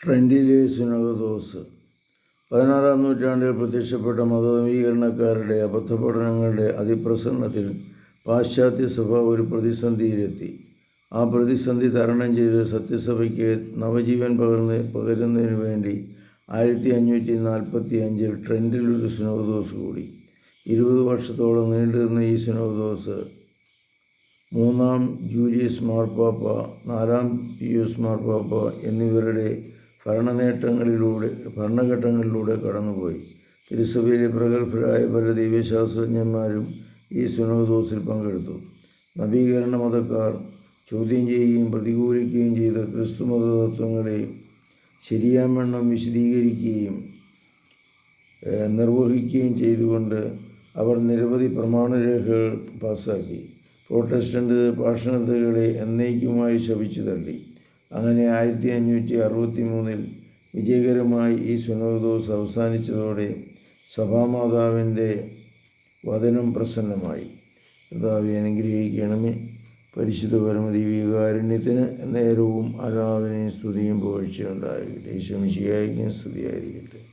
ട്രെൻഡിലെ സുനകദോസ് പതിനാറാം നൂറ്റാണ്ടിൽ പ്രത്യക്ഷപ്പെട്ട മതനവീകരണക്കാരുടെ അബദ്ധപഠനങ്ങളുടെ അതിപ്രസരണത്തിൽ പാശ്ചാത്യ സഭ ഒരു പ്രതിസന്ധിയിലെത്തി. ആ പ്രതിസന്ധി തരണം ചെയ്ത് സത്യസഭയ്ക്ക് നവജീവൻ പകർന്ന് പകരുന്നതിന് വേണ്ടി ആയിരത്തി അഞ്ഞൂറ്റി നാൽപ്പത്തി അഞ്ചിൽ ട്രെൻഡിൽ ഒരു സുനോദോസ് കൂടി. ഇരുപത് വർഷത്തോളം നീണ്ടുനിന്ന ഈ സുനോദോസ് മൂന്നാം ജൂലിയസ് മാർപ്പാപ്പ നാലാം പിയൂസ് മാർപ്പാപ്പ എന്നിവരുടെ ഭരണനേട്ടങ്ങളിലൂടെ ഭരണഘട്ടങ്ങളിലൂടെ കടന്നുപോയി. തിരുസഭയിലെ പ്രഗത്ഭരായ പല ദൈവശാസ്ത്രജ്ഞന്മാരും ഈ സുനോദോസിൽ പങ്കെടുത്തു. നവീകരണ മതക്കാർ ചോദ്യം ചെയ്യുകയും പ്രതികൂലിക്കുകയും ചെയ്ത ക്രിസ്തുമത തത്വങ്ങളെ ശരിയാമെണ്ണം വിശദീകരിക്കുകയും നിർവഹിക്കുകയും ചെയ്തുകൊണ്ട് അവർ നിരവധി പ്രമാണരേഖകൾ പാസ്സാക്കി പ്രൊട്ടസ്റ്റന്റ് ഭാഷണതകളെ എന്നേക്കുമായി ശപിച്ചു തള്ളി. അങ്ങനെ ആയിരത്തി അഞ്ഞൂറ്റി അറുപത്തി മൂന്നിൽ വിജയകരമായി ഈ സുനോദോസ് അവസാനിച്ചതോടെ സഭാമാതാവിന്റെ വചനം പ്രസന്നമായി. കർത്താവെ അനുഗ്രഹിക്കണമേ. പരിശുദ്ധ പരമദീവികാരുണ്യത്തിന് നേരവും ആരാധനയും സ്തുതിയും പുകഴ്ചയുണ്ടായിരിക്കട്ടെ ഈശ്വമിശിയായിരിക്കും സ്തുതിയായിരിക്കട്ടെ.